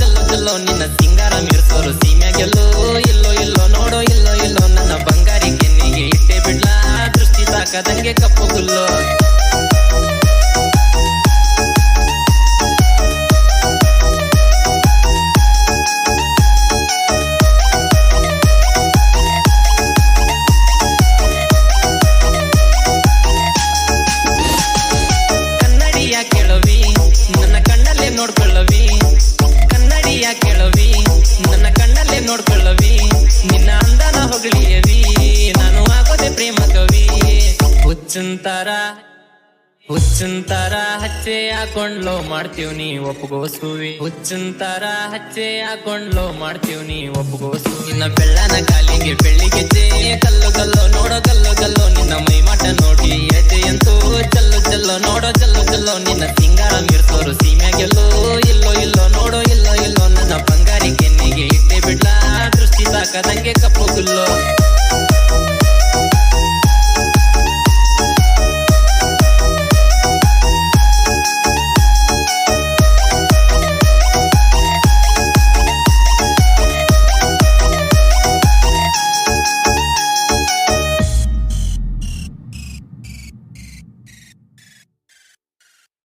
ಜಲ್ಲೋ ಜಲ್ಲೋ ನಿನ್ನ ಸಿಂಗಾರ ಮೀರ್ಸೋರು ಸೀಮ್ಯಾ ಗೆಲ್ಲೋ ಇಲ್ಲೋ ಇಲ್ಲೋ ನೋಡೋ ಇಲ್ಲೋ ಇಲ್ಲೋ ನನ್ನ ಬಂಗಾರಿ ಕೆನ್ನಿಗೆ ಇಟ್ಟೆ ಬಿಡ್ಲಾ. ದೃಷ್ಟಿ ಸಾಕದಂಗೆ ಕಪ್ಪು ಗುಲ್ಲೋ. ಹೋಗ್ಲಿಯವಿ ನಾನು ಆಗೋದೆ ಪ್ರೇಮ ಕವಿ. ಹುಚ್ಚಂತಾರ ಹುಚ್ಚಂತಾರ, ಹಚ್ಚೆ ಹಾಕೊಂಡ್ಲೋ ಮಾಡ್ತೀವ್ ನೀ ಒಪ್ಪಗೋಸುವಿ ಹುಚ್ಚಂತಾರ, ಹಚ್ಚೆ ಹಾಕೊಂಡ್ಲೋ ಮಾಡ್ತೀವ್ ನೀ ಒಪ್ಪಗೋಸು ನಿನ್ನ ಬೆಳ್ಳನ ಕಾಲಿಗೆ ಬೆಳ್ಳಿಗೆಜ್ಜೆ ಕಲ್ಲು ಕಲ್ಲೋ ನೋಡೋ ಕಲ್ಲು ಕಲ್ಲೋ, ನಿನ್ನ ಮೈಮಾಟ ನೋಡಿ ಎಟೆಯಂತೂ ಚಲ್ಲು ಚಲ್ಲೋ ನೋಡೋ ಚಲ್ಲು ಚಲ್ಲೋ, ನಿನ್ನ ತಿಂಗಾರ ಮಿರ್ತೋರು ಸೀಮ್ಯಾಗೆಲ್ಲೋ ಇಲ್ಲೋ ಇಲ್ಲೋ ನೋಡೋ ಇಲ್ಲೋ ಇಲ್ಲೋ. ನನ್ನ